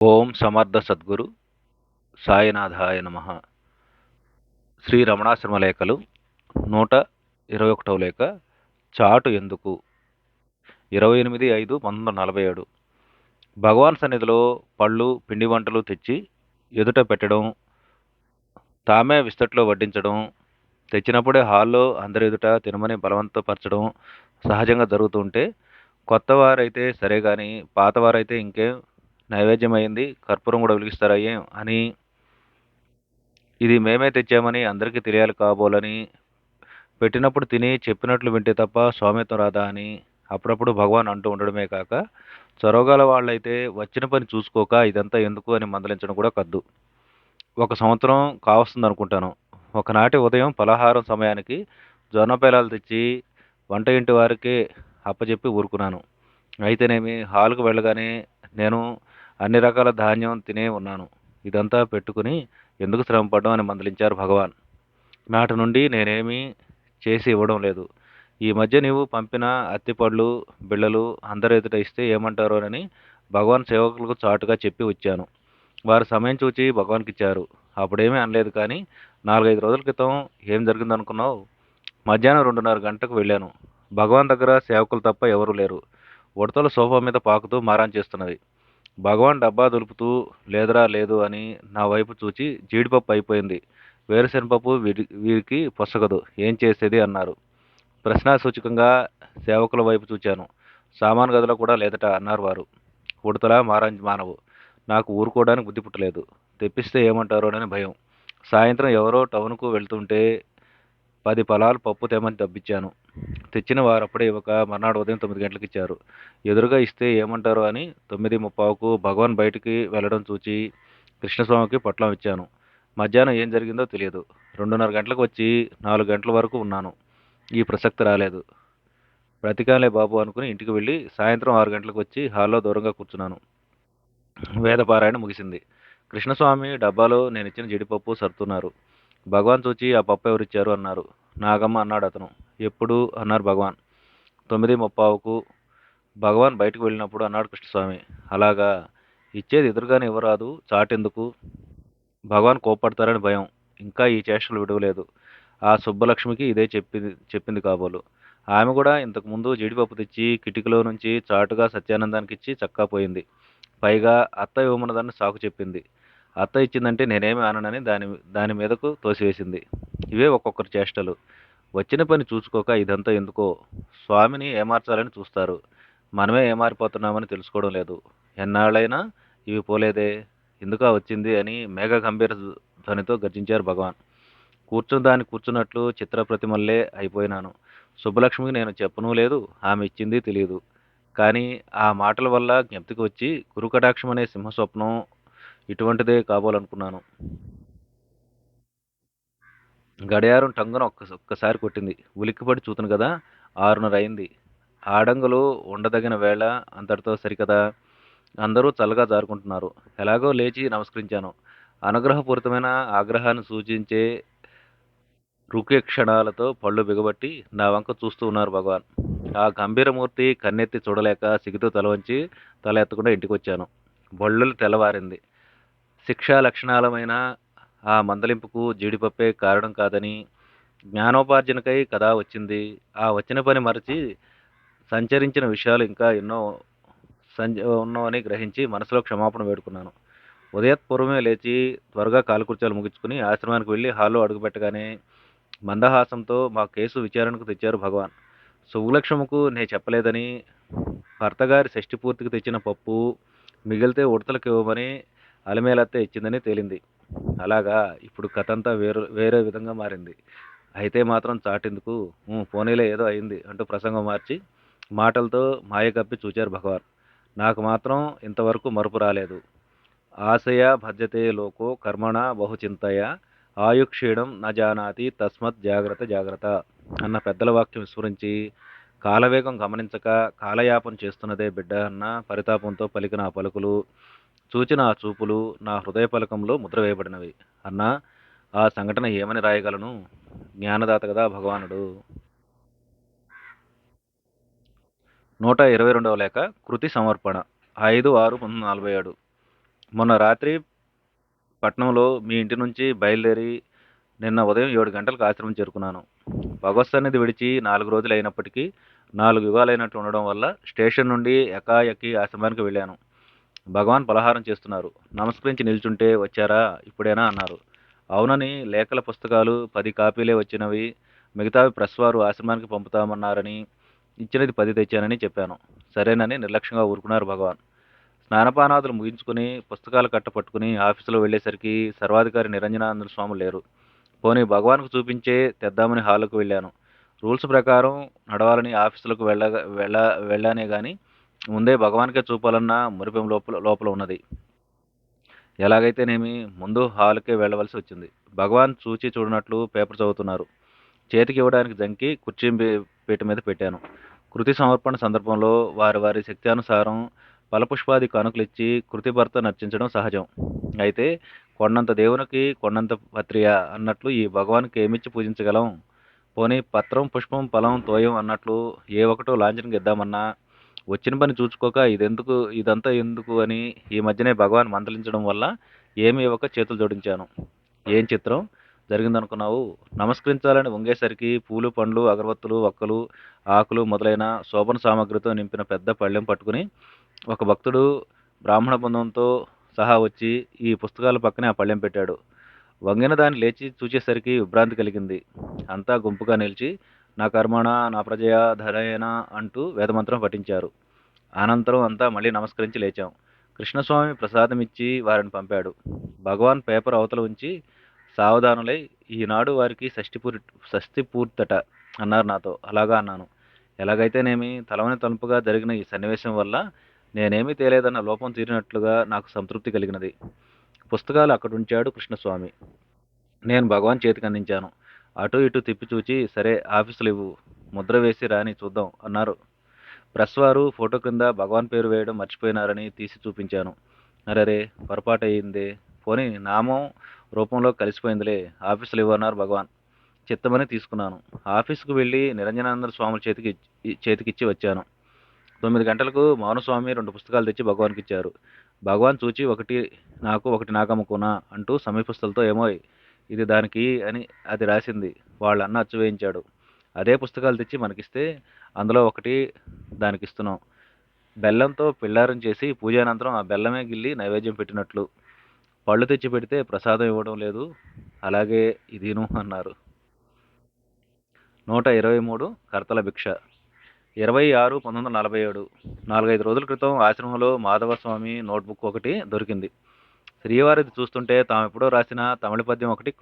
ఓం సమర్థ సద్గురు సాయినాథాయ నమ. శ్రీ రమణాశ్రమ లేఖలు నూట ఇరవై ఒకటవ లేఖ చాటు ఎందుకు? ఇరవై ఎనిమిది ఐదు పంతొమ్మిది వందల నలభై ఏడు. భగవాన్ సన్నిధిలో పళ్ళు పిండి వంటలు తెచ్చి ఎదుట పెట్టడం తామే విస్తట్లో వడ్డించడం తెచ్చినప్పుడే హాల్లో అందరి ఎదుట తినమని బలవంతపరచడం సహజంగా జరుగుతుంటే కొత్తవారైతే సరే కానీ పాతవారైతే ఇంకేం నైవేద్యం అయింది కర్పూరం కూడా వెలిగిస్తారయ్యే అని. ఇది మేమే తెచ్చామని అందరికీ తెలియాలి కాబోలని. పెట్టినప్పుడు తిని చెప్పినట్లు వింటే తప్ప స్వామిత్వం రాదా అని అప్పుడప్పుడు భగవాన్ అంటూ ఉండడమే కాక చొరవగల వాళ్ళైతే వచ్చిన పని చూసుకోక ఇదంతా ఎందుకు అని మందలించడం కూడా కద్దు. ఒక సంవత్సరం కావస్తుంది అనుకుంటాను ఒకనాటి ఉదయం పలహారం సమయానికి జొన్నపేలాలు తెచ్చి వంట ఇంటి వారికి అప్పచెప్పి ఊరుకున్నాను. అయితేనేమి హాల్కు వెళ్ళగానే నేను అన్ని రకాల ధాన్యం తినే ఉన్నాను. ఇదంతా పెట్టుకుని ఎందుకు శ్రమపడ్డం అని మందలించారు భగవాన్. నాటి నుండి నేనేమీ చేసి ఇవ్వడం లేదు. ఈ మధ్య నీవు పంపిన అత్తిపళ్ళు బిళ్ళలు అందరి ఎదుట ఇస్తే ఏమంటారోనని భగవాన్ సేవకులకు చాటుగా చెప్పి వచ్చాను. వారు సమయం చూచి భగవాన్కి ఇచ్చారు. అప్పుడేమీ అనలేదు కానీ నాలుగైదు రోజుల క్రితం ఏం జరిగిందనుకున్నావు? మధ్యాహ్నం రెండున్నర గంటకు వెళ్ళాను. భగవాన్ దగ్గర సేవకులు తప్ప ఎవరూ లేరు. ఉడతలు సోఫా మీద పాకుతూ మారాన్ చేస్తున్నది. భగవాన్ డబ్బా దులుపుతూ లేదురా లేదు అని నా వైపు చూచి జీడిపప్పు అయిపోయింది. వేరుశనపప్పు వీరి వీరికి పొసగదు. ఏం చేసేది? అన్నారు. ప్రశ్నాసూచకంగా సేవకుల వైపు చూచాను. సామాన్ గదిలో కూడా లేదట అన్నారు వారు. ఉడతలా మారాంజ్ మానవు. నాకు ఊరుకోవడానికి బుద్ధి పుట్టలేదు. తెప్పిస్తే ఏమంటారోనని భయం. సాయంత్రం ఎవరో టౌన్కు వెళ్తుంటే పది పొలాలు పప్పు తెమ్మని తప్పించాను. తెచ్చిన వారు అప్పుడే ఇవ్వక మర్నాడు ఉదయం తొమ్మిది గంటలకు ఇచ్చారు. ఎదురుగా ఇస్తే ఏమంటారో అని తొమ్మిది ముప్పావుకు భగవాన్ బయటికి వెళ్ళడం చూచి కృష్ణస్వామికి పొట్లం ఇచ్చాను. మధ్యాహ్నం ఏం జరిగిందో తెలియదు. రెండున్నర గంటలకు వచ్చి నాలుగు గంటల వరకు ఉన్నాను. ఈ ప్రసక్తి రాలేదు. బ్రతికాలే బాబు అనుకుని ఇంటికి వెళ్ళి సాయంత్రం ఆరు గంటలకు వచ్చి హాల్లో దూరంగా కూర్చున్నాను. వేదపారాయణ ముగిసింది. కృష్ణస్వామి డబ్బాలో నేను ఇచ్చిన జీడిపప్పు సర్తున్నారు భగవాన్ చూచి ఆ పప్పు ఎవరిచ్చారు అన్నారు. నాగమ్మ అన్నాడు అతను. ఎప్పుడు? అన్నారు భగవాన్. తొమ్మిది ముప్పావుకు భగవాన్ బయటకు వెళ్ళినప్పుడు అన్నాడు కృష్ణస్వామి. అలాగా? ఇచ్చేది ఎదురుగానే ఇవ్వరాదు. చాటెందుకు? భగవాన్ కోప్పడతారని భయం. ఇంకా ఈ చేష్టలు విడవలేదు. ఆ సుబ్బలక్ష్మికి ఇదే చెప్పింది చెప్పింది కాబోలు. ఆమె కూడా ఇంతకుముందు జీడిపప్పు తెచ్చి కిటికీలో నుంచి చాటుగా సత్యానందానికి ఇచ్చి చక్కా పోయింది. పైగా అత్త ఇవ్వమన్నదాన్ని సాకు చెప్పింది. అత్త ఇచ్చిందంటే నేనేమి ఆననని దాని దాని మీదకు తోసివేసింది. ఇవే ఒక్కొక్కరు చేష్టలు. వచ్చిన పని చూసుకోక ఇదంతా ఎందుకో? స్వామిని ఏమార్చాలని చూస్తారు. మనమే ఏమారిపోతున్నామని తెలుసుకోవడం లేదు. ఎన్నాళ్ళైనా ఇవి పోలేదే. ఎందుకా వచ్చింది అని మేఘ గంభీర ధ్వనితో గర్జించారు భగవాన్. కూర్చుని దాన్ని కూర్చున్నట్లు చిత్రప్రతిమల్లే అయిపోయినాను. సుబ్బలక్ష్మికి నేను చెప్పను లేదు ఆమె ఇచ్చింది తెలియదు కానీ ఆ మాటల వల్ల జ్ఞప్తికి వచ్చి గురుకటాక్షం అనే సింహస్వప్నం ఇటువంటిదే కావాలనుకున్నాను గడియారం టంగున ఒక్క ఒక్కసారి కొట్టింది. ఉలిక్కిపడి చూతును కదా ఆరున్నర అయింది. ఆడంగులు ఉండదగిన వేళ అంతటితో సరికదా? అందరూ చల్లగా జారుకుంటున్నారు. ఎలాగో లేచి నమస్కరించాను. అనుగ్రహపూరితమైన ఆగ్రహాన్ని సూచించే రుక్య క్షణాలతో పళ్ళు బిగబట్టి నా వంక చూస్తూ ఉన్నారు భగవాన్. ఆ గంభీరమూర్తి కన్నెత్తి చూడలేక సిగ్గుతో తల వంచి తల ఎత్తకుండా ఇంటికి వచ్చాను బళ్ళులు తెల్లవారింది. శిక్షా లక్షణాలమైన ఆ మందలింపుకు జీడిపప్పే కారణం కాదని జ్ఞానోపార్జనకై కథ వచ్చింది. ఆ వచ్చిన పని మరచి సంచరించిన విషయాలు ఇంకా ఎన్నో సంచ ఉన్నావని గ్రహించి మనసులో క్షమాపణ వేడుకున్నాను. ఉదయత్పూర్వమే లేచి త్వరగా కాలుకుర్చాలు ముగించుకుని ఆశ్రమానికి వెళ్ళి హాల్లో అడుగుపెట్టగానే మందహాసంతో మా కేసు విచారణకు తెచ్చారు భగవాన్. సుగులక్ష్మకు నేను చెప్పలేదని భర్తగారి షష్టి పూర్తికి తెచ్చిన పప్పు మిగిలితే ఉడతలకు ఇవ్వమని అలమేలత్తే ఇచ్చిందని తేలింది. అలాగా ఇప్పుడు కథంతా వేరు వేరే విధంగా మారింది. అయితే మాత్రం చాటేందుకు పోనీలే ఏదో అయింది అంటూ ప్రసంగం మార్చి మాటలతో మాయ కప్పి చూచారు భగవాన్. నాకు మాత్రం ఇంతవరకు మరుపు రాలేదు. ఆశయ భజ్యతే లోకో కర్మణ బహుచింతయ ఆయుక్షీణం న తస్మత్ జాగ్రత్త జాగ్రత్త అన్న పెద్దల వాక్యం విస్మరించి కాలవేగం గమనించక కాలయాపన చేస్తున్నదే బిడ్డ అన్న పరితాపంతో పలికిన ఆ పలుకులు చూచిన ఆ చూపులు నా హృదయ పలకంలో ముద్ర వేయబడినవి. అన్నా ఆ సంఘటన ఏమని రాయగలను? జ్ఞానదాత కదా భగవానుడు. నూట ఇరవై రెండవ లేఖ కృతి సమర్పణ ఐదు ఆరు పంతొమ్మిది నలభై ఏడు. మొన్న రాత్రి పట్నంలో మీ ఇంటి నుంచి బయలుదేరి నిన్న ఉదయం ఏడు గంటలకు ఆశ్రమం చేరుకున్నాను. భగవత్ సన్నిధి విడిచి నాలుగు రోజులు అయినప్పటికీ నాలుగు యుగాలైనట్టు ఉండడం వల్ల స్టేషన్ నుండి ఎకాయకి ఆశ్రమానికి వెళ్ళాను. భగవాన్ పలహారం చేస్తున్నారు. నమస్కరించి నిల్చుంటే వచ్చారా? ఇప్పుడేనా? అన్నారు. అవునని లేఖల పుస్తకాలు పది కాపీలే వచ్చినవి. మిగతావి ప్రెస్ వారు ఆశ్రమానికి పంపుతామన్నారని ఇచ్చినది పది తెచ్చానని చెప్పాను. సరేనని నిర్లక్ష్యంగా ఊరుకున్నారు భగవాన్. స్నానపానాదులు ముగించుకుని పుస్తకాలు కట్ట పట్టుకుని ఆఫీసులో వెళ్ళేసరికి సర్వాధికారి నిరంజనానంద స్వామి లేరు. పోనీ భగవాన్కు చూపించే తెద్దామని హాల్కు వెళ్ళాను. రూల్స్ ప్రకారం నడవాలని ఆఫీసులకు వెళ్ళ వెళ్ళ వెళ్ళానే కానీ ముందే భగవాన్కే చూపాలన్న మురిపెం లోపల లోపల ఉన్నది. ఎలాగైతేనేమి ముందు హాల్కే వెళ్ళవలసి వచ్చింది. భగవాన్ చూచి చూడనట్లు పేపర్ చదువుతున్నారు. చేతికి ఇవ్వడానికి జంకి కుర్చీ పీట మీద పెట్టాను. కృతి సమర్పణ సందర్భంలో వారి వారి శక్త్యానుసారం ఫలపుష్పాది కానుకలు ఇచ్చి కృతి భర్త నర్చించడం సహజం. అయితే కొండంత దేవునికి కొండంత పత్రియ అన్నట్లు ఈ భగవాన్కి ఏమిచ్చి పూజించగలం? పోనీ పత్రం పుష్పం ఫలం తోయం అన్నట్లు ఏ ఒకటో లాంఛనంగా ఇద్దామన్నా వచ్చిన పని చూసుకోక ఇదెందుకు ఇదంతా ఎందుకు అని ఈ మధ్యనే భగవాన్ మందలించడం వల్ల ఏమీ ఇవ్వక చేతులు జోడించాను. ఏం చిత్రం? జరిగిందనుకున్నావు? నమస్కరించాలని వంగేసరికి పూలు పండ్లు అగరబత్తులు ఒక్కలు ఆకులు మొదలైన శోభన సామాగ్రితో నింపిన పెద్ద పళ్ళెం పట్టుకుని ఒక భక్తుడు బ్రాహ్మణ బృందంతో సహా వచ్చి ఈ పుస్తకాల పక్కనే ఆ పళ్ళెం పెట్టాడు. వంగిన దాన్ని లేచి చూచేసరికి విభ్రాంతి కలిగింది. అంతా గుంపుగా నిలిచి నా కర్మణ నా ప్రజయ ధరేన అంటూ వేదమంత్రం పఠించారు. అనంతరం అంతా మళ్ళీ నమస్కరించి లేచాం. కృష్ణస్వామి ప్రసాదం ఇచ్చి వారిని పంపాడు. భగవాన్ పేపర్ అవతల ఉంచి సావధానులై ఈనాడు వారికి షష్ఠి పూరి పూర్తట అన్నారు నాతో. అలాగా అన్నాను. ఎలాగైతేనేమి తలవని తలుపుగా జరిగిన ఈ సన్నివేశం వల్ల నేనేమీ తేలేదన్న లోపం తీరినట్లుగా నాకు సంతృప్తి కలిగినది. పుస్తకాలు అక్కడ ఉంచాడు కృష్ణస్వామి. నేను భగవాన్ చేతికి అందించాను అటు ఇటు తిప్పి చూచి సరే ఆఫీసులు ఇవ్వు ముద్ర వేసి రాని చూద్దాం అన్నారు. ప్రెస్ వారు ఫోటో క్రింద భగవాన్ పేరు వేయడం మర్చిపోయినారని తీసి చూపించాను. అరరే పొరపాటు అయ్యిందే పోనీ నామం రూపంలో కలిసిపోయిందిలే. ఆఫీసులు ఇవ్వన్నారు భగవాన్. చిత్తమని తీసుకున్నాను. ఆఫీసుకు వెళ్ళి నిరంజనానంద స్వాముల చేతికి చేతికిచ్చి వచ్చాను. తొమ్మిది గంటలకు మౌనస్వామి రెండు పుస్తకాలు తెచ్చి భగవాన్కి ఇచ్చారు భగవాన్ చూచి ఒకటి నాకు ఒకటి నాకమ్ముకున్నా అంటూ సమీపస్తులతో ఏమో ఇది దానికి అని అది రాసింది. వాళ్ళ అన్న అచ్చు వేయించాడు. అదే పుస్తకాలు తెచ్చి మనకిస్తే అందులో ఒకటి దానికి ఇస్తున్నాం బెల్లంతో పిల్లారం చేసి పూజానంతరం ఆ బెల్లమే గిల్లి నైవేద్యం పెట్టినట్లు. పళ్ళు తెచ్చి పెడితే ప్రసాదం ఇవ్వడం లేదు. అలాగే ఇదిను అన్నారు. నూట ఇరవై మూడు కర్తల భిక్ష. ఇరవై ఆరు పంతొమ్మిది వందల నలభై ఏడు. నాలుగైదు రోజుల క్రితం ఆశ్రమంలో మాధవస్వామి నోట్బుక్ ఒకటి దొరికింది. శ్రీవారిది చూస్తుంటే తాము ఎప్పుడో రాసిన తమిళ పద్యం ఒకటి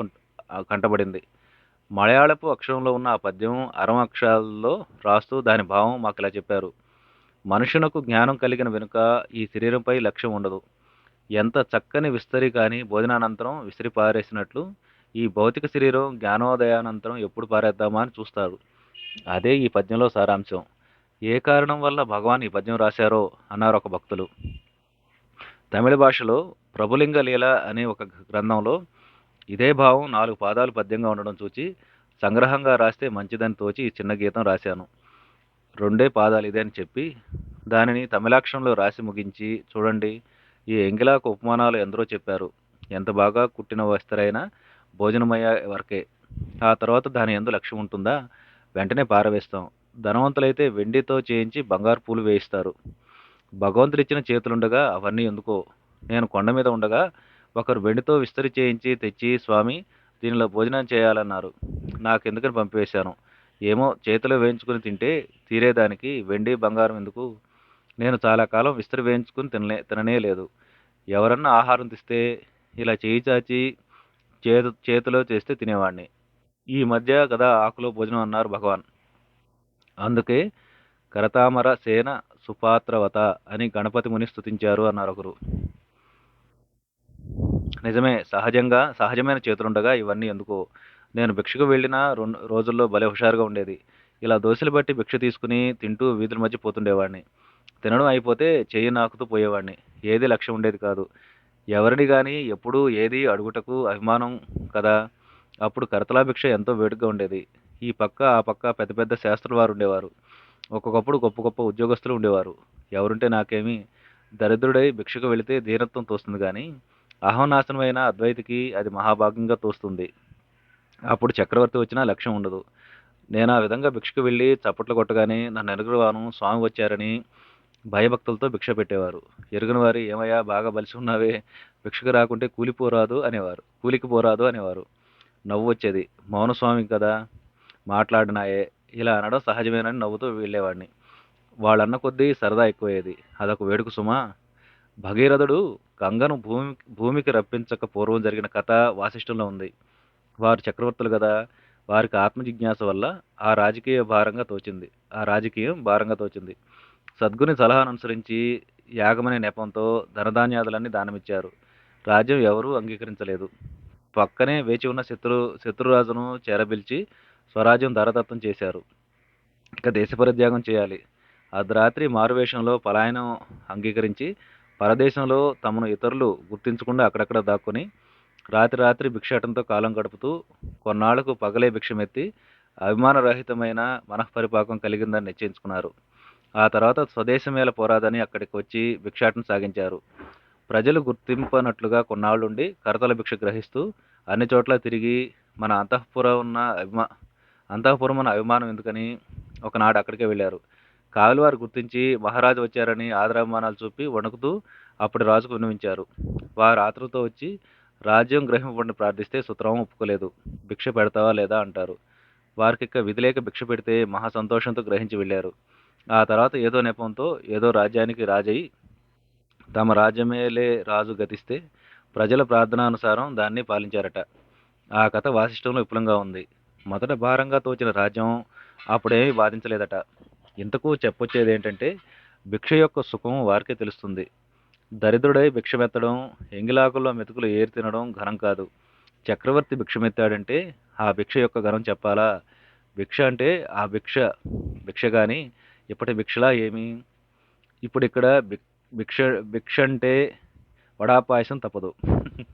కంటబడింది. మలయాళపు అక్షరంలో ఉన్న ఆ పద్యం అరం అక్షరాల్లో రాస్తూ దాని భావం మాకు ఇలా చెప్పారు? మనుషునకు జ్ఞానం కలిగిన వెనుక ఈ శరీరంపై లక్ష్యం ఉండదు. ఎంత చక్కని విస్తరి కానీ భోజనానంతరం విసిరి పారేసినట్లు ఈ భౌతిక శరీరం జ్ఞానోదయానంతరం ఎప్పుడు పారేద్దామా అని చూస్తారు. అదే ఈ పద్యంలో సారాంశం. ఏ కారణం వల్ల భగవాన్ ఈ పద్యం రాశారో అన్నారు ఒక భక్తులు. తమిళ భాషలో ప్రభులింగ లీల అనే ఒక గ్రంథంలో ఇదే భావం నాలుగు పాదాలు పద్యంగా ఉండడం చూచి సంగ్రహంగా రాస్తే మంచిదని తోచి ఈ చిన్న గీతం రాశాను. రెండే పాదాలు ఇదే అని చెప్పి దానిని తమిళాక్షరంలో రాసి ముగించి చూడండి ఈ ఎంగిలాకు ఉపమానాలు ఎందరో చెప్పారు. ఎంత బాగా కుట్టిన వస్తరైనా భోజనమయ్యే వరకే. ఆ తర్వాత దాని ఎందు లక్ష్యం ఉంటుందా? వెంటనే పారవేస్తాం. ధనవంతులైతే వెండితో చేయించి బంగారు పూలు వేయిస్తారు. భగవంతుడిచ్చిన చేతులుండగా అవన్నీ ఎందుకో? నేను కొండ మీద ఉండగా ఒకరు వెండితో విస్తరి చేయించి తెచ్చి స్వామి దీనిలో భోజనం చేయాలన్నారు. నాకెందుకని పంపివేశాను? ఏమో చేతిలో వేయించుకుని తింటే తీరేదానికి వెండి బంగారం ఎందుకు? నేను చాలా కాలం విస్తరి వేయించుకుని తినలే తిననే లేదు. ఎవరన్నా ఆహారం తెస్తే ఇలా చేయి చాచి చేతు చేతిలో చేస్తే తినేవాడిని ఈ మధ్య కదా ఆకులో భోజనం అన్నారు భగవాన్. అందుకే కరతామర సేన సుపాత్రవత అని గణపతి ముని స్తుతించారు అన్నారు ఒకరు. నిజమే సహజంగా సహజమైన చేతులుండగా ఇవన్నీ ఎందుకో. నేను భిక్షకు వెళ్ళిన రెండు రోజుల్లో భలే హుషారుగా ఉండేది. ఇలా దోశలు బట్టి భిక్ష తీసుకుని తింటూ వీధుల మధ్య పోతుండేవాడిని. తినడం అయిపోతే చెయ్యి నాకుతూ పోయేవాడిని. ఏది లక్ష్యం ఉండేది కాదు. ఎవరిని కానీ ఎప్పుడూ ఏది అడుగుటకు అభిమానం కదా? అప్పుడు కరతలా భిక్ష ఎంతో వేడుకగా ఉండేది. ఈ పక్క ఆ పక్క పెద్ద పెద్ద శాస్త్రుల వారు ఉండేవారు. ఒక్కొక్కప్పుడు గొప్ప గొప్ప ఉద్యోగస్తులు ఉండేవారు. ఎవరుంటే నాకేమి దరిద్రుడై భిక్షకు వెళితే దీనత్వం తోస్తుంది కానీ అహోనాశనమైన అద్వైతికి అది మహాభాగ్యంగా తోస్తుంది. అప్పుడు చక్రవర్తి వచ్చినా లక్ష్యం ఉండదు. నేను ఆ విధంగా భిక్షకు వెళ్ళి చప్పట్లు కొట్టగానే నన్ను ఎరుగువాను స్వామి వచ్చారని భయభక్తులతో భిక్ష పెట్టేవారు. ఎరుగిన వారు ఏమయ్యా బాగా బలిసి ఉన్నావే భిక్షకు రాకుంటే కూలిపోరాదు అనేవారు. కూలికి పోరాదు అనేవారు. నవ్వు వచ్చేది. మౌనస్వామి కదా మాట్లాడినాయే ఇలా అనడం సహజమేనని నవ్వుతూ వెళ్ళేవాడిని. వాళ్ళన్న కొద్దీ సరదా ఎక్కువయ్యేది. అదొక వేడుక సుమా. భగీరథుడు గంగను భూమి భూమికి రప్పించక పూర్వం జరిగిన కథ వాసిష్టంలో ఉంది. వారు చక్రవర్తులు కదా వారికి ఆత్మజిజ్ఞాస వల్ల ఆ రాజకీయ భారంగా తోచింది. ఆ రాజకీయం భారంగా తోచింది. సద్గుని సలహాను అనుసరించి యాగమనే నెపంతో ధనధాన్యాదులన్నీ దానమిచ్చారు. రాజ్యం ఎవరూ అంగీకరించలేదు. పక్కనే వేచి ఉన్న శత్రు శత్రురాజును చేరబిల్చి స్వరాజ్యం ధరదత్తం చేశారు. ఇక దేశ పరిత్యాగం చేయాలి. అర్ధరాత్రి మారువేషంలో పలాయనం అంగీకరించి పరదేశంలో తమను ఇతరులు గుర్తించకుండా అక్కడక్కడ దాక్కుని రాత్రి రాత్రి భిక్షాటంతో కాలం గడుపుతూ కొన్నాళ్ళకు పగలే భిక్షమెత్తి అభిమానరహితమైన మనఃపరిపాకం కలిగిందని నిశ్చయించుకున్నారు. ఆ తర్వాత స్వదేశమేల పోరాదని అక్కడికి వచ్చి భిక్షాటం సాగించారు. ప్రజలు గుర్తింపనట్లుగా కొన్నాళ్ళుండి కరతల భిక్ష గ్రహిస్తూ అన్ని చోట్ల తిరిగి మన అంతఃపురం ఉన్న అభిమా అంతఃపురం అన్న అభిమానం ఎందుకని ఒకనాడు అక్కడికే వెళ్ళారు. కావలివారు గుర్తించి మహారాజు వచ్చారని ఆదరాభిమానాలు చూపి వణుకుతూ అప్పటి రాజుకు విన్నవించారు. వారు ఆతృతో వచ్చి రాజ్యం గ్రహింపబడిని ప్రార్థిస్తే సుతరాం ఒప్పుకోలేదు. భిక్ష పెడతావా లేదా? అంటారు. వారికి ఇక విధిలేక భిక్ష పెడితే మహా సంతోషంతో గ్రహించి వెళ్ళారు. ఆ తర్వాత ఏదో నెపంతో ఏదో రాజ్యానికి రాజై తమ రాజ్యమేలే రాజు గతిస్తే ప్రజల ప్రార్థనానుసారం దాన్ని పాలించారట. ఆ కథ వాసిష్టంలో విపులంగా ఉంది. మొదట భారంగా తోచిన రాజ్యం అప్పుడేమీ బాధించలేదట ఇంతకు చెప్పొచ్చేది ఏంటంటే భిక్ష యొక్క సుఖం వారికే తెలుస్తుంది. దరిద్రుడై భిక్షమెత్తడం ఎంగిలాకుల్లో మెతుకులు ఏరి తినడం ఘనం కాదు. చక్రవర్తి భిక్షమెత్తాడంటే ఆ భిక్ష యొక్క ఘనం చెప్పాలా? భిక్ష అంటే ఆ భిక్ష భిక్ష కానీ ఇప్పటి భిక్షలా ఏమి? ఇప్పుడు ఇక్కడ భిక్- భిక్ష భిక్ష అంటే వడా పాయసం తప్పదు.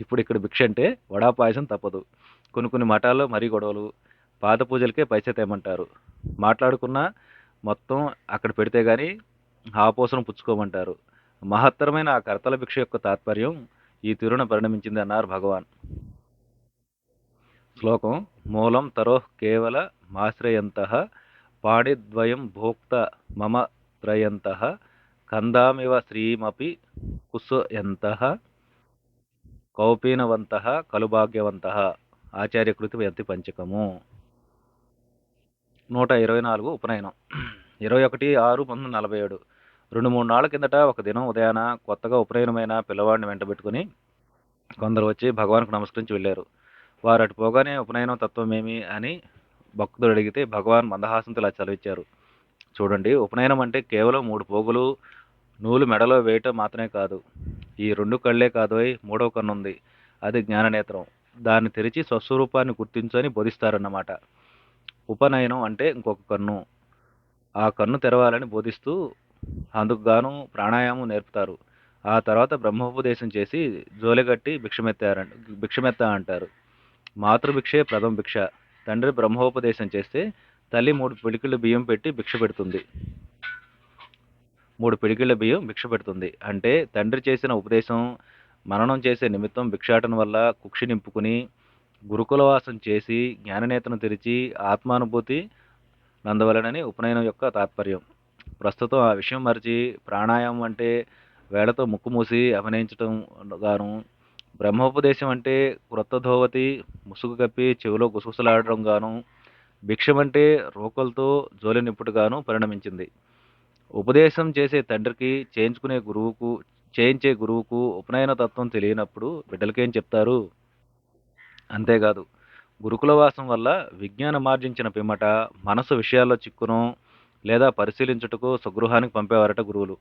ఇప్పుడు ఇక్కడ భిక్ష అంటే వడా పాయసం తప్పదు. కొన్ని కొన్ని మఠాల్లో మరీ గొడవలు పాద పూజలకే పైసే తేమంటారు మాట్లాడుకున్నా మొత్తం అక్కడ పెడితే కానీ ఆపోసనం పుచ్చుకోమంటారు. మహత్తరమైన ఆ కర్తల భిక్ష యొక్క తాత్పర్యం ఈ తిరుణ పరిణమించింది అన్నారు భగవాన్. శ్లోకం మూలం తరో కేవల మాశ్రయంత పాణిద్వయం భోక్త మమ త్రయంత కందామివ శ్రీమపి కుస్సయంత కౌపీనవంత కలుభాగ్యవంత. ఆచార్యకృతి యతి పంచకము. నూట ఇరవై నాలుగు ఉపనయనం. ఇరవై ఒకటి ఆరు పంతొమ్మిది నలభై ఏడు. రెండు మూడు నాళ్ళ కిందట ఒక దినం ఉదయాన కొత్తగా ఉపనయనమైన పిల్లవాడిని వెంటబెట్టుకుని కొందరు వచ్చి భగవాన్కు నమస్కరించి వెళ్ళారు. వారు అటు పోగానే ఉపనయనం తత్వమేమి అని భక్తుడు అడిగితే భగవాన్ మందహాసంతో ఇలా చదివించారు చూడండి ఉపనయనం అంటే కేవలం మూడు పోగులు నూలు మెడలో వేయటం మాత్రమే కాదు. ఈ రెండు కళ్ళే కాదు మూడవ కన్ను ఉంది అది జ్ఞాననేత్రం. దాన్ని తెరిచి స్వస్వరూపాన్ని గుర్తించని బోధిస్తారన్నమాట. ఉపనయనం అంటే ఇంకొక కన్ను. ఆ కన్ను తెరవాలని బోధిస్తూ అందుకు గాను ప్రాణాయామం నేర్పుతారు. ఆ తర్వాత బ్రహ్మోపదేశం చేసి జోలెగట్టి భిక్షమెత్తారంట భిక్షమెత్త అంటారు. మాతృభిక్షే ప్రథమ భిక్ష. తండ్రి బ్రహ్మోపదేశం చేస్తే తల్లి మూడు పిడికిళ్ళ బియ్యం పెట్టి భిక్ష పెడుతుంది. మూడు పిడికిళ్ళ బియ్యం భిక్ష పెడుతుంది. అంటే తండ్రి చేసిన ఉపదేశం మననం చేసే నిమిత్తం భిక్షాటన వల్ల కుక్షి నింపుకుని గురుకులవాసం చేసి జ్ఞాననేతను తెరిచి ఆత్మానుభూతి నందవలనని ఉపనయనం యొక్క తాత్పర్యం. ప్రస్తుతం ఆ విషయం మరిచి ప్రాణాయామం అంటే వేళతో ముక్కు మూసి అభినయించటం గాను బ్రహ్మోపదేశం అంటే క్రొత్త ధోవతి ముసుగు కప్పి చెవిలో గుసగుసలాడడం గాను భిక్షం అంటే రోకలతో జోలి నింపుడుగాను పరిణమించింది. ఉపదేశం చేసే తండ్రికి చేయించుకునే గురువుకు చేయించే గురువుకు ఉపనయన తత్వం తెలియనప్పుడు బిడ్డలకేం చెప్తారు? అంతేకాదు గురుకుల వాసం వల్ల విజ్ఞానం మార్జించిన పిమ్మట మనసు విషయాల్లో చిక్కును లేదా పరిశీలించుటకు స్వగృహానికి పంపేవారట గురువులు.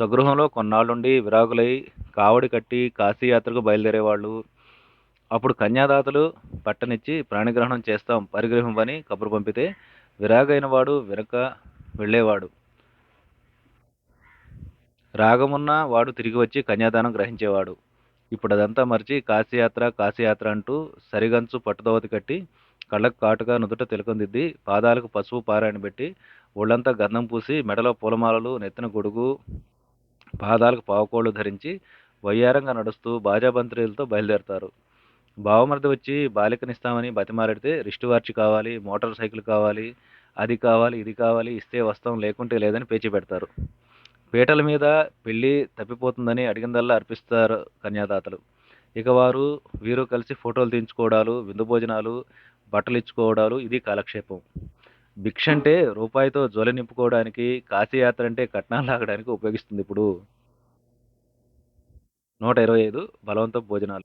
స్వగృహంలో కొన్నాళ్ళుండి విరాగులై కావడి కట్టి కాశీయాత్రకు బయలుదేరేవాళ్ళు. అప్పుడు కన్యాదాతలు పట్టనిచ్చి ప్రాణిగ్రహణం చేస్తాం పరిగ్రహం కబురు పంపితే విరాగైన వాడు వెనక వెళ్ళేవాడు. రాగమున్న వాడు తిరిగి వచ్చి కన్యాదానం గ్రహించేవాడు. ఇప్పుడు అదంతా మర్చి కాశీయాత్ర కాశీయాత్ర అంటూ సరిగంచు పట్టుదోవతి కట్టి కళ్ళకు కాటుగా నుదుట తిలకొందిద్ది పాదాలకు పసుపు పారాయణ పెట్టి ఒళ్ళంతా గంధం పూసి మెడలో పూలమాలలు నెత్తిన గొడుగు పాదాలకు పావుకోళ్ళు ధరించి వయ్యారంగా నడుస్తూ బాజాబంత్రీలతో బయలుదేరతారు. బావమరిది వచ్చి బాలికనిస్తామని బతిమాలాడితే రిస్ట్ వార్చి కావాలి మోటార్ సైకిల్ కావాలి అది కావాలి ఇది కావాలి ఇస్తే వస్తాం లేకుంటే లేదని పేచి పెడతారు. పీటల మీద పెళ్ళి తప్పిపోతుందని అడిగిందల్లా అర్పిస్తారు కన్యాదాతలు. ఇక వారు వీరు కలిసి ఫోటోలు తీయించుకోవడాలు విందు భోజనాలు బట్టలు ఇచ్చుకోవడాలు ఇది కాలక్షేపం. భిక్ష అంటే రూపాయితో జ్వల నింపుకోవడానికి కాశీయాత్ర అంటే కట్నాలు లాగడానికి ఉపయోగిస్తుంది ఇప్పుడు. నూట ఇరవై ఐదు బలవంతపు భోజనాలు.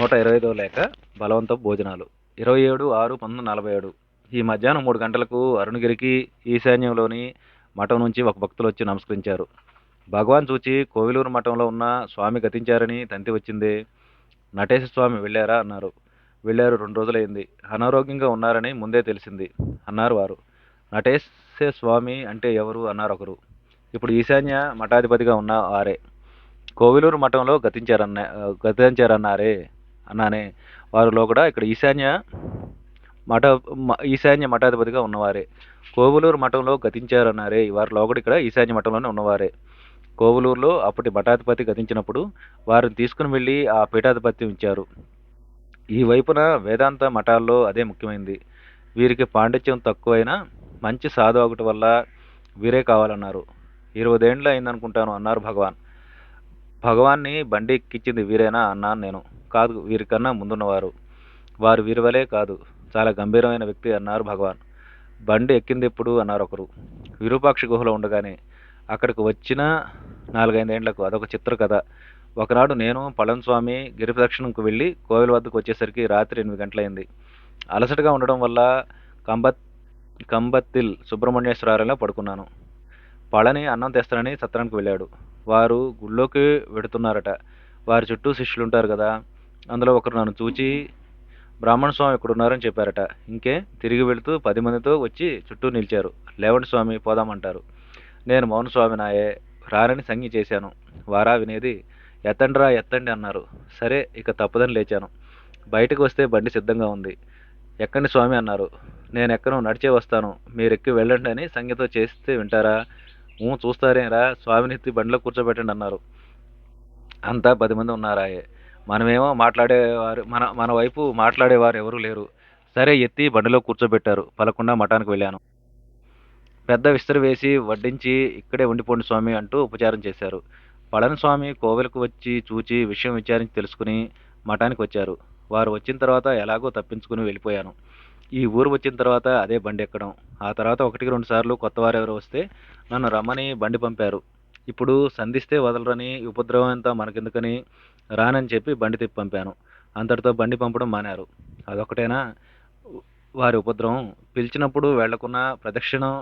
నూట ఇరవై ఐదో లేక బలవంతపు భోజనాలు. ఇరవై ఏడు ఆరు పంతొమ్మిది నలభై ఏడు. ఈ మధ్యాహ్నం మూడు గంటలకు అరుణగిరికి ఈశాన్యంలోని మఠం నుంచి ఒక భక్తులు వచ్చి నమస్కరించారు. భగవాన్ చూచి కోవిలూరు మఠంలో ఉన్న స్వామి గతించారని తంతి వచ్చింది. నటేశ స్వామి వెళ్ళారా అన్నారు. వెళ్ళారు రెండు రోజులైంది. అనారోగ్యంగా ఉన్నారని ముందే తెలిసింది అన్నారు వారు. నటేశ స్వామి అంటే ఎవరు? అన్నారు ఒకరు. ఇప్పుడు ఈశాన్య మఠాధిపతిగా ఉన్న వారే. కోవిలూరు మఠంలో గతించారన్న గతించారన్నారే అన్నానే. వారిలో కూడా ఇక్కడ ఈశాన్య మఠ ఈశాన్య మఠాధిపతిగా ఉన్నవారే. కోవలూరు మఠంలో గతించారన్నారే. వారి ఒకటి ఇక్కడ ఈశాన్య మఠంలోనే ఉన్నవారే. కోవలూరులో అప్పటి మఠాధిపతి గతించినప్పుడు వారిని తీసుకుని వెళ్ళి ఆ పీఠాధిపత్యం ఇచ్చారు. ఈ వైపున వేదాంత మఠాల్లో అదే ముఖ్యమైనది వీరికి పాండిత్యం తక్కువైనా మంచి సాధు ఒకటి వల్ల వీరే కావాలన్నారు. ఇరవదేండ్లు అయిందనుకుంటాను అన్నారు భగవాన్. భగవాన్ని బండి ఎక్కించింది వీరేనా అన్నాను నేను. కాదు వీరికన్నా ముందున్నవారు. వారు వీరివలే కాదు. చాలా గంభీరమైన వ్యక్తి అన్నారు భగవాన్. బండి ఎక్కింది ఎప్పుడు అన్నారు ఒకరు. విరూపాక్ష గుహలో ఉండగానే అక్కడికి వచ్చిన నాలుగైదేండ్లకు అదొక చిత్ర కథ ఒకనాడు నేను పళనిస్వామి గిరిప్రదక్షిణకు వెళ్ళి కోవిల వద్దకు వచ్చేసరికి రాత్రి ఎనిమిది గంటలైంది. అలసటగా ఉండడం వల్ల కంబత్ కంబత్తిల్ సుబ్రహ్మణ్యేశ్వరాలయంలో పడుకున్నాను. పళని అన్నం తెస్తానని సత్రానికి వెళ్ళాడు. వారు గుళ్ళోకి వెడుతున్నారట. వారి చుట్టూ శిష్యులు ఉంటారు కదా. అందులో ఒకరు నన్ను చూచి బ్రాహ్మణ స్వామి ఇక్కడ ఉన్నారని చెప్పారట. ఇంకే తిరిగి వెళుతూ పది మందితో వచ్చి చుట్టూ నిలిచారు. లేవండి స్వామి పోదామంటారు. నేను మౌన స్వామి నాయే రారని సంజ్ఞ చేశాను. వారా వినేది ఎత్తండిరా ఎత్తండి అన్నారు. సరే ఇక తప్పదని లేచాను. బయటకు వస్తే బండి సిద్ధంగా ఉంది. ఎక్కండి స్వామి అన్నారు. నేను ఎక్కను నడిచే వస్తాను. మీరు ఎక్కి వెళ్ళండి అని సంగీతో చేస్తే వింటారా? ఊ చూస్తారేరా? స్వామిని ఎత్తి బండిలో కూర్చోబెట్టండి అన్నారు. అంతా పది మంది ఉన్నారాయే. మనమేమో మాట్లాడేవారు మన మన వైపు మాట్లాడేవారు ఎవరూ లేరు. సరే ఎత్తి బండిలో కూర్చోబెట్టారు. పలకుండా మఠానికి వెళ్ళాను. పెద్ద విస్తరి వేసి వడ్డించి ఇక్కడే ఉండిపోండి స్వామి అంటూ ఉపచారం చేశారు. పళనిస్వామి కోవెలకు వచ్చి చూచి విషయం విచారించి తెలుసుకుని మఠానికి వచ్చారు. వారు వచ్చిన తర్వాత ఎలాగో తప్పించుకుని వెళ్ళిపోయాను. ఈ ఊరు వచ్చిన తర్వాత అదే బండి ఎక్కడం. ఆ తర్వాత ఒకటికి రెండు సార్లు కొత్త వారు ఎవరో వస్తే నన్ను రమ్మని బండి పంపారు. ఇప్పుడు సంధిస్తే వదలరని ఉపద్రవం అంతా మనకెందుకని రానని చెప్పి బండి తిప్పి పంపాను. అంతటితో బండి పంపడం మానారు. అదొకటేనా వారి ఉపద్రవం. పిలిచినప్పుడు వెళ్ళకున్నా ప్రదక్షిణం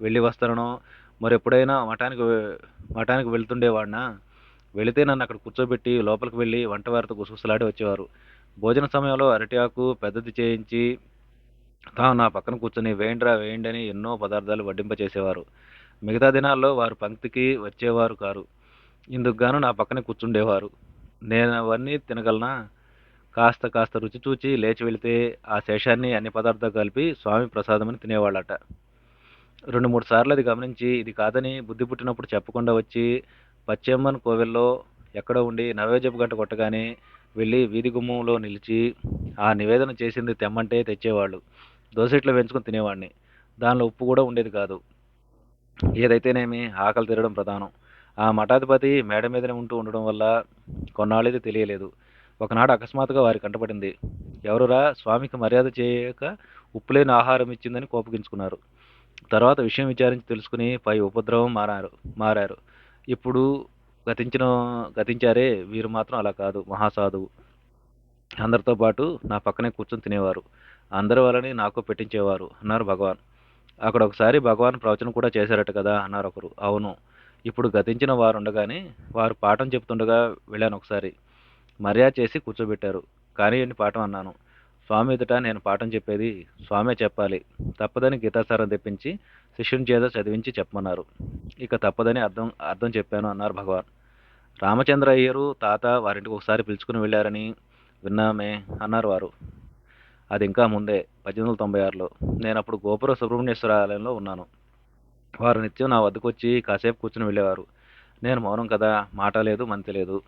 వెళ్ళి వస్తానో మరి ఎప్పుడైనా మఠానికి మఠానికి వెళ్తుండేవాడినా వెళితే నన్ను అక్కడ కూర్చోబెట్టి లోపలికి వెళ్ళి వంటవారితో గుసగుసలాడి వచ్చేవారు. భోజన సమయంలో అరటి ఆకు పెద్దది చేయించి తాను నా పక్కన కూర్చొని వేయండిరా వేయండి అని ఎన్నో పదార్థాలు వడ్డింపచేసేవారు మిగతా దినాల్లో వారు పంక్తికి వచ్చేవారు కారు. ఇందుకు గాను నా పక్కనే కూర్చుండేవారు. నేను అవన్నీ తినగలనా? కాస్త కాస్త రుచి చూచి లేచి వెళితే ఆ శేషాన్ని అన్ని పదార్థాలు కలిపి స్వామి ప్రసాదమని తినేవాళ్ళట. రెండు మూడు సార్లు అది గమనించి ఇది కాదని బుద్ధి పుట్టినప్పుడు చెప్పకుండా వచ్చి పశ్చిమన్ కోవెల్లో ఎక్కడో ఉండి నవేజపు గంట కొట్టగానే వెళ్ళి వీధి గుమ్మంలో నిలిచి ఆ నివేదన చేసింది తెమ్మంటే తెచ్చేవాళ్ళు. దోసెట్లో పెంచుకొని తినేవాడిని. దానిలో ఉప్పు కూడా ఉండేది కాదు. ఏదైతేనేమి ఆకలి తీరడం ప్రధానం. ఆ మఠాధిపతి మేడ మీదనే ఉంటూ ఉండడం వల్ల కొన్నాళ్ళది తెలియలేదు. ఒకనాడు అకస్మాత్తుగా వారి కంటపడింది ఎవరురా? స్వామికి మర్యాద చేయక ఉప్పులేని ఆహారం ఇచ్చిందని కోపగించుకున్నారు. తర్వాత విషయం విచారించి తెలుసుకుని పై ఉపద్రవం మారారు మారారు. ఇప్పుడు గతించిన గతించారే వీరు మాత్రం అలా కాదు మహాసాధువు. అందరితో పాటు నా పక్కనే కూర్చొని తినేవారు. అందరి వలని నాకు పెట్టించేవారు అన్నారు భగవాన్. అక్కడ ఒకసారి భగవాన్ ప్రవచనం కూడా చేశారట కదా అన్నారు ఒకరు. అవును. ఇప్పుడు గతించిన వారు ఉండగానే వారు పాఠం చెప్తుండగా వెళ్ళాను ఒకసారి. మర్యాద చేసి కూర్చోబెట్టారు. కానీ ఏంటి పాఠం అన్నాను. స్వామి ఎదుట నేను పాఠం చెప్పేది స్వామే చెప్పాలి. తప్పదని గీతాసారం తెప్పించి శిష్యుని చేత చదివించి చెప్పమన్నారు. ఇక తప్పదని అర్థం అర్థం చెప్పాను అన్నారు భగవాన్. రామచంద్ర అయ్యరు తాత వారింటికి ఒకసారి పిలుచుకుని వెళ్ళారని విన్నామే అన్నారు వారు. అది ఇంకా ముందే పద్దెనిమిది వందల తొంభై ఆరులో. నేను అప్పుడు గోపుర సుబ్రహ్మణ్యేశ్వర ఆలయంలో ఉన్నాను. వారు నిత్యం నా వద్దకు వచ్చి కాసేపు కూర్చుని వెళ్ళేవారు. నేను మౌనం కదా మాట లేదు మంతి లేదు.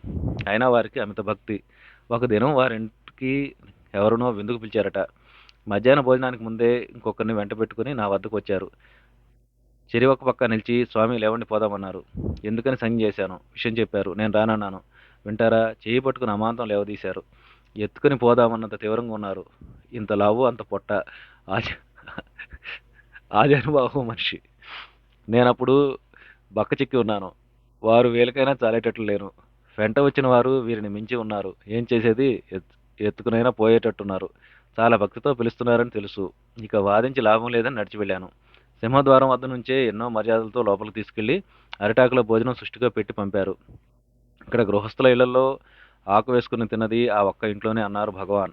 అయినా వారికి అమిత భక్తి. ఒక దినం వారింటికి ఎవరినో విందుకు పిలిచారట. మధ్యాహ్న భోజనానికి ముందే ఇంకొకరిని వెంట పెట్టుకుని నా వద్దకు వచ్చారు. చెరి ఒక పక్క నిలిచి స్వామి లేవండి పోదామన్నారు. ఎందుకని సంజ్ఞ చేశాను? విషయం చెప్పారు. నేను రానన్నాను. వింటారా? చేయి పట్టుకుని అమాంతం లేవదీశారు. ఎత్తుకుని పోదామన్నంత తీవ్రంగా ఉన్నారు. ఇంత లావు అంత పొట్ట. ఆజ ఆజానుబాహు మనిషి. నేనప్పుడు బక్క చిక్కి ఉన్నాను. వారు వేలికైనా చాలేటట్లు లేను వెంట వచ్చిన వారు వీరిని మించి ఉన్నారు. ఏం చేసేది? ఎత్తుకునైనా పోయేటట్టున్నారు. చాలా భక్తితో పిలుస్తున్నారని తెలుసు. ఇక వాదించి లాభం లేదని నడిచి వెళ్ళాను. సింహద్వారం వద్ద నుంచే ఎన్నో మర్యాదలతో లోపలికి తీసుకెళ్ళి అరిటాకులో భోజనం సుష్టిగా పెట్టి పంపారు. ఇక్కడ గృహస్థుల ఇళ్ళలో ఆకు వేసుకుని తిన్నది ఆ ఒక్క ఇంట్లోనే అన్నారు భగవాన్.